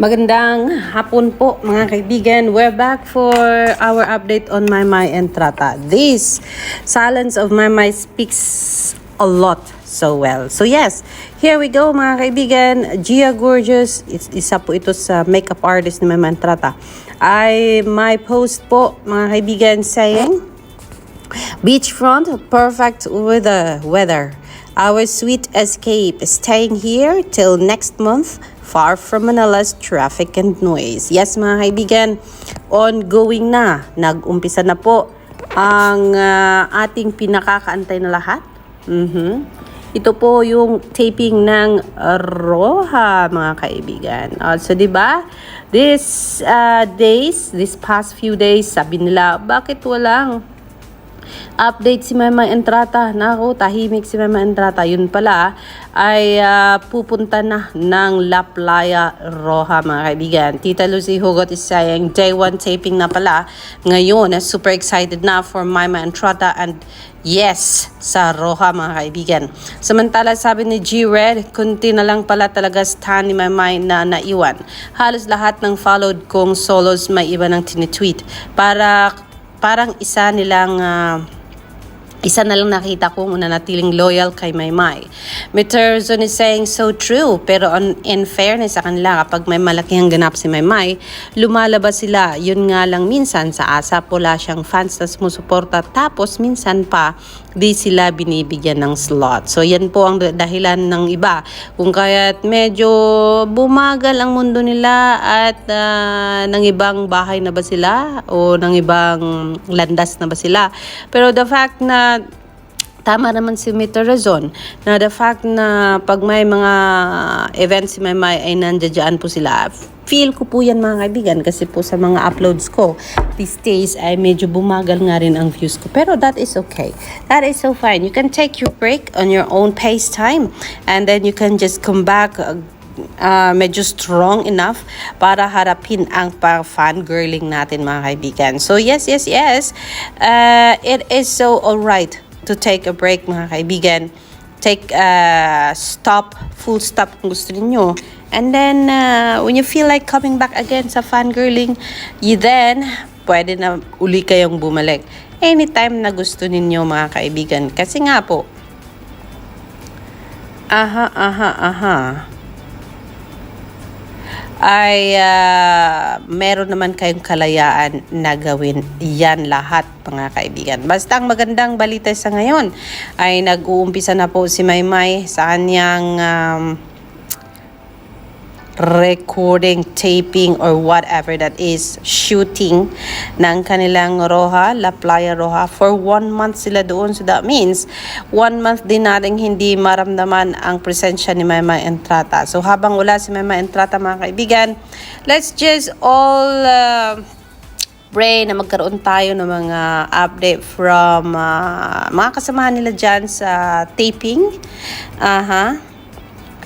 Magandang hapon po mga kaibigan. We're back for our update on My My Entrata. This silence of My speaks a lot so well. So yes, here we go mga kaibigan. Gia Gorgeous, is- isa po ito sa makeup artist ni My My Entrata. I my post po mga kaibigan saying Beachfront, perfect with the weather. Our sweet escape staying here till next month, far from Manila's traffic and noise. Yes, mga kaibigan, ongoing na. Nag-umpisa na po ang ah, ating pinakakaantay na lahat. Mhm. Ito po yung taping ng Roha, mga kaibigan. Uh, so, di ba? This ah, days, this past few days, sabi nila, bakit walang update si Mama Entrata. Naku, tahimik si Mama Entrata. Yun pala ay ah, pupunta na ng La Playa Roja, mga kaibigan. Tita Lucy Hugot is saying, day one taping na pala. Ngayon, eh, super excited na for Mama Entrata and yes, sa Roja, mga kaibigan. Samantala, sabi ni G-Red, kunti na lang pala talaga stan ni Mama na naiwan. Halos lahat ng followed kong solos may iba ng tinitweet. Para parang isa nilang ah, isa na lang nakita ko muna natiling loyal kay Maymay. Mr. Is saying so true, pero on, in fairness sa kanila, kapag may malakihang ganap si Maymay, lumalabas sila. Yun nga lang minsan sa ASAP, wala siyang fans na sumusuporta. Tapos minsan pa, di sila binibigyan ng slot. So yan po ang dahilan ng iba. Kung kaya't medyo bumagal ang mundo nila at ah, ng ibang bahay na ba sila o ng ibang landas na ba sila. Pero the fact na tama naman si Mr. Razon na the fact na pag may mga events si Maymay ay nandiyan po sila. Feel ko po yan mga kaibigan kasi po sa mga uploads ko these days ay medyo bumagal nga rin ang views ko. Pero that is okay. That is so fine. You can take your break on your own pace time and then you can just come back uh, uh, medyo strong enough para harapin ang pa-fangirling natin mga kaibigan. So yes, yes, yes. Uh, it is so alright to take a break mga kaibigan. Take a stop, full stop kung gusto niyo. And then, uh, when you feel like coming back again sa fangirling, you then, pwede na uli kayong bumalik. Anytime na gusto ninyo mga kaibigan. Kasi nga po, aha, aha, aha ay ah, meron naman kayong kalayaan na gawin yan lahat mga kaibigan. Basta ang magandang balita sa ngayon ay nag-uumpisa na po si Maymay sa kanyang um, recording, taping, or whatever that is, shooting ng kanilang Roja, La Playa Roja. For one month sila doon. So that means, one month din natin hindi maramdaman ang presensya ni Mama Entrata. So habang wala si Mama Entrata mga kaibigan, let's just all uh, pray na magkaroon tayo ng mga update from uh, mga kasamahan nila dyan sa taping. Aha.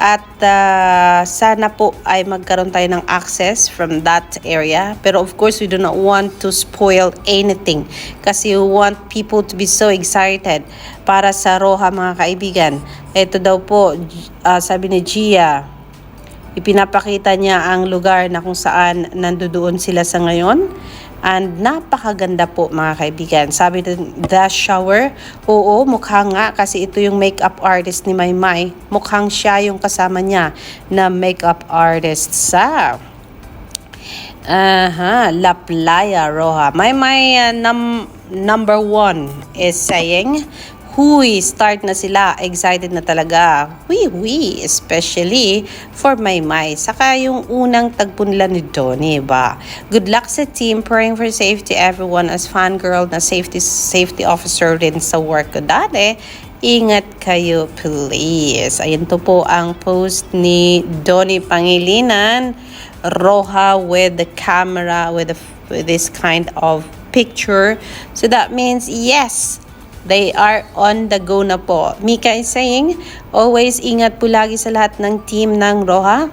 At uh, sana po ay magkaroon tayo ng access from that area. Pero of course, we do not want to spoil anything. Kasi we want people to be so excited para sa Roha mga kaibigan. Ito daw po, uh, sabi ni Gia, ipinapakita niya ang lugar na kung saan nandoon sila sa ngayon. And napakaganda po mga kaibigan. Sabi ng The Shower, oo, mukha nga kasi ito yung makeup artist ni Maymay. Mukhang siya yung kasama niya na makeup artist sa Aha, La Playa Roja. My my uh, num- number one is saying, Huy, start na sila. Excited na talaga. Huy, huy. Especially for my my. Saka yung unang tagpo nila ni Donnie, ba? Good luck sa team. Praying for safety everyone as fangirl na safety safety officer rin sa work ko dati. Ingat kayo, please. Ayan to po ang post ni Donnie Pangilinan. Roja with the camera, with, the, with this kind of picture. So that means, yes, they are on the go na po. Mika is saying, always ingat po lagi sa lahat ng team ng Roja.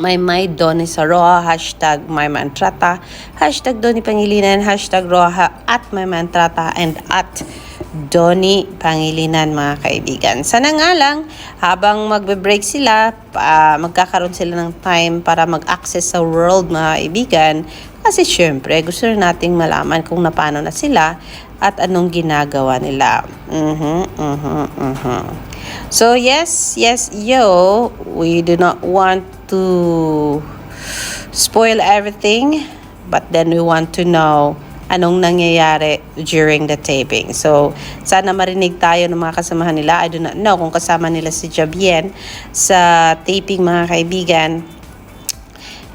May may Doni sa Roja, hashtag may mantrata, hashtag Doni Pangilinan, hashtag Roja, at may mantrata, and at Donnie Pangilinan mga kaibigan. Sana nga lang, habang magbe-break sila, pa, magkakaroon sila ng time para mag-access sa world mga kaibigan. Kasi syempre, gusto na nating malaman kung napano na sila at anong ginagawa nila. Mhm, mhm, mhm. So yes, yes, yo, we do not want to spoil everything, but then we want to know anong nangyayari during the taping. So, sana marinig tayo ng mga kasamahan nila. I do not know kung kasama nila si Jabien sa taping mga kaibigan.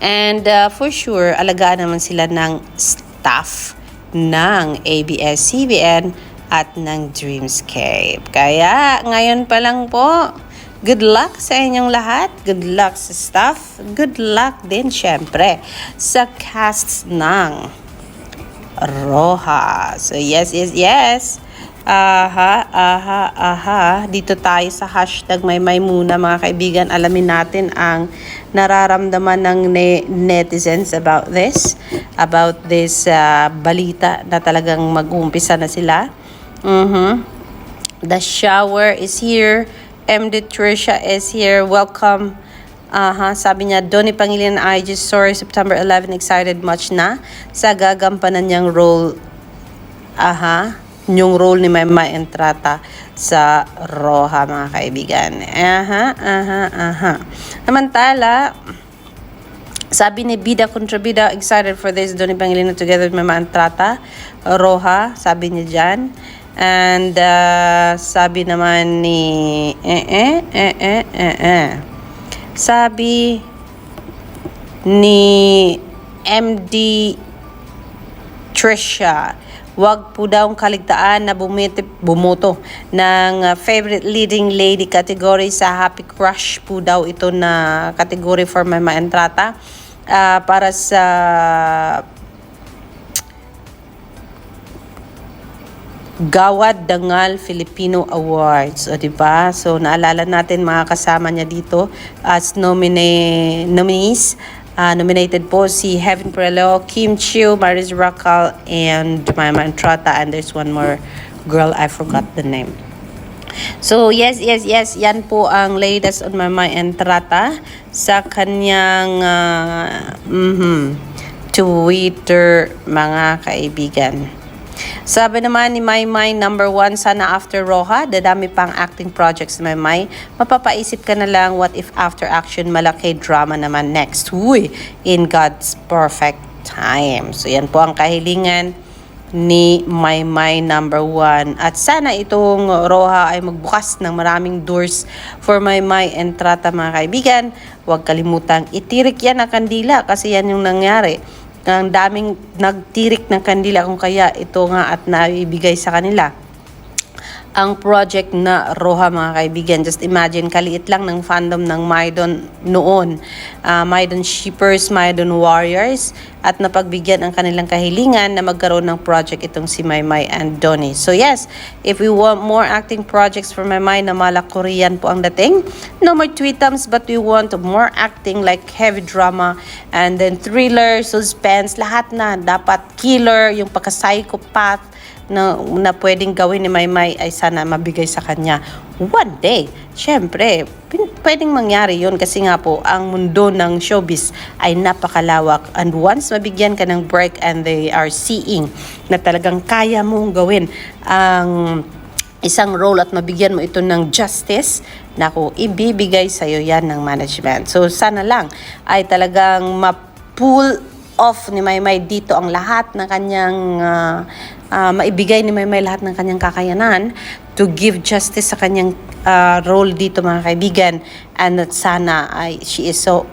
And uh, for sure, alagaan naman sila ng staff ng ABS-CBN at ng Dreamscape. Kaya, ngayon pa lang po, good luck sa inyong lahat. Good luck sa staff. Good luck din, syempre, sa casts ng Roja. So, yes, yes, yes. Aha, aha, aha. Dito tayo sa hashtag may may muna mga kaibigan. Alamin natin ang nararamdaman ng ne- netizens about this. About this uh, balita na talagang mag-uumpisa na sila. Mhm. The shower is here. MD Trisha is here. Welcome. Aha, sabi niya, Donnie Pangilinan IG story September 11 excited much na sa gagampanan niyang role aha yung role ni Mama Entrata sa Roja mga kaibigan. Aha, aha, aha. Samantala, sabi ni Bida Contrabida, excited for this, Donnie Pangilinan together with Mama Entrata, Roja, sabi niya dyan. And uh, sabi naman ni eh eh eh eh eh eh. Sabi ni MD Trisha, wag po daw kaligtaan na bumiti, bumuto ng uh, favorite leading lady category sa Happy Crush po daw ito na category for Mama Entrata uh, para sa Gawad Dangal Filipino Awards. O, di ba? So, naalala natin mga kasama niya dito as nomine, nominees. Ah, nominated po si Heaven Perelo, Kim Chiu, Maris Racal, and Jemima Entrata. And there's one more girl, I forgot the name. So, yes, yes, yes. Yan po ang latest on mind Entrata sa kanyang ah, mhm, Twitter, mga kaibigan. Sabi naman ni Maymay, number one, sana after Roja, dadami pang acting projects ni Maymay. Mapapaisip ka na lang, what if after action, malaki drama naman next? Uy, in God's perfect time. So, yan po ang kahilingan ni Maymay number one. At sana itong Roja ay magbukas ng maraming doors for Maymay and Trata mga kaibigan. Huwag kalimutang itirik yan ang kandila kasi yan yung nangyari ang daming nagtirik ng kandila kung kaya ito nga at naibigay sa kanila ang project na Roha mga kaibigan. Just imagine, kaliit lang ng fandom ng Maidon noon. Uh, Maidon Shippers, Maidon Warriors, at napagbigyan ang kanilang kahilingan na magkaroon ng project itong si Maymay and Donnie. So yes, if we want more acting projects for Maymay na mala Korean po ang dating, no more tweetums but we want more acting like heavy drama and then thriller, suspense, lahat na. Dapat killer, yung pagka-psychopath, na, na pwedeng gawin ni Maymay ay sana mabigay sa kanya one day. Siyempre, pwedeng mangyari yon kasi nga po, ang mundo ng showbiz ay napakalawak. And once mabigyan ka ng break and they are seeing na talagang kaya mong gawin ang isang role at mabigyan mo ito ng justice, naku, ibibigay sa'yo yan ng management. So, sana lang ay talagang ma-pull off ni Maymay dito ang lahat ng kanyang ah, ah, maibigay ni Maymay lahat ng kanyang kakayanan to give justice sa kanyang ah, role dito mga kaibigan and that sana ay she is so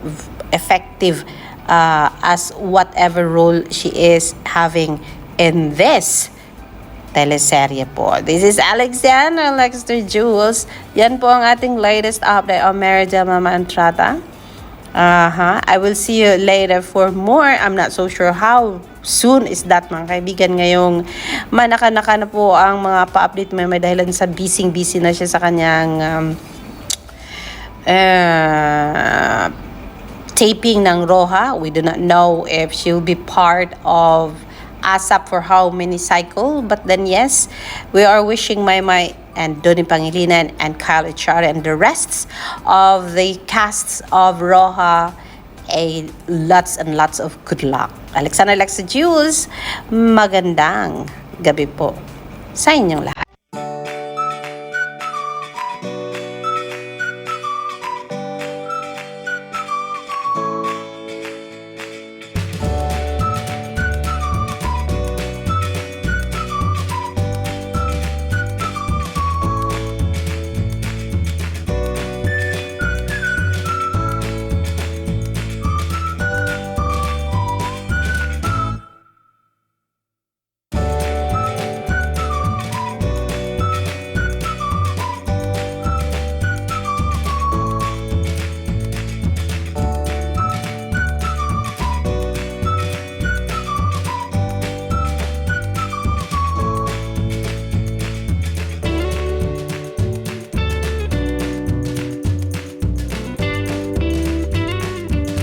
effective ah, as whatever role she is having in this teleserye po. This is Alexander Lexter Jules. Yan po ang ating latest update on Merida Mama Entrata. Aha. I will see you later for more. I'm not so sure how soon is that mga kaibigan ngayong manaka-naka na po ang mga pa-update may may dahilan sa busy-busy na siya sa kanyang um, uh, taping ng Roja. We do not know if she'll be part of ASAP for how many cycle. But then yes, we are wishing Maymay and Doni Pangilinan and Kyle Echara and the rest of the casts of Roja a lots and lots of good luck. Alexander Alexa Jules, magandang gabi po sa inyong lahat.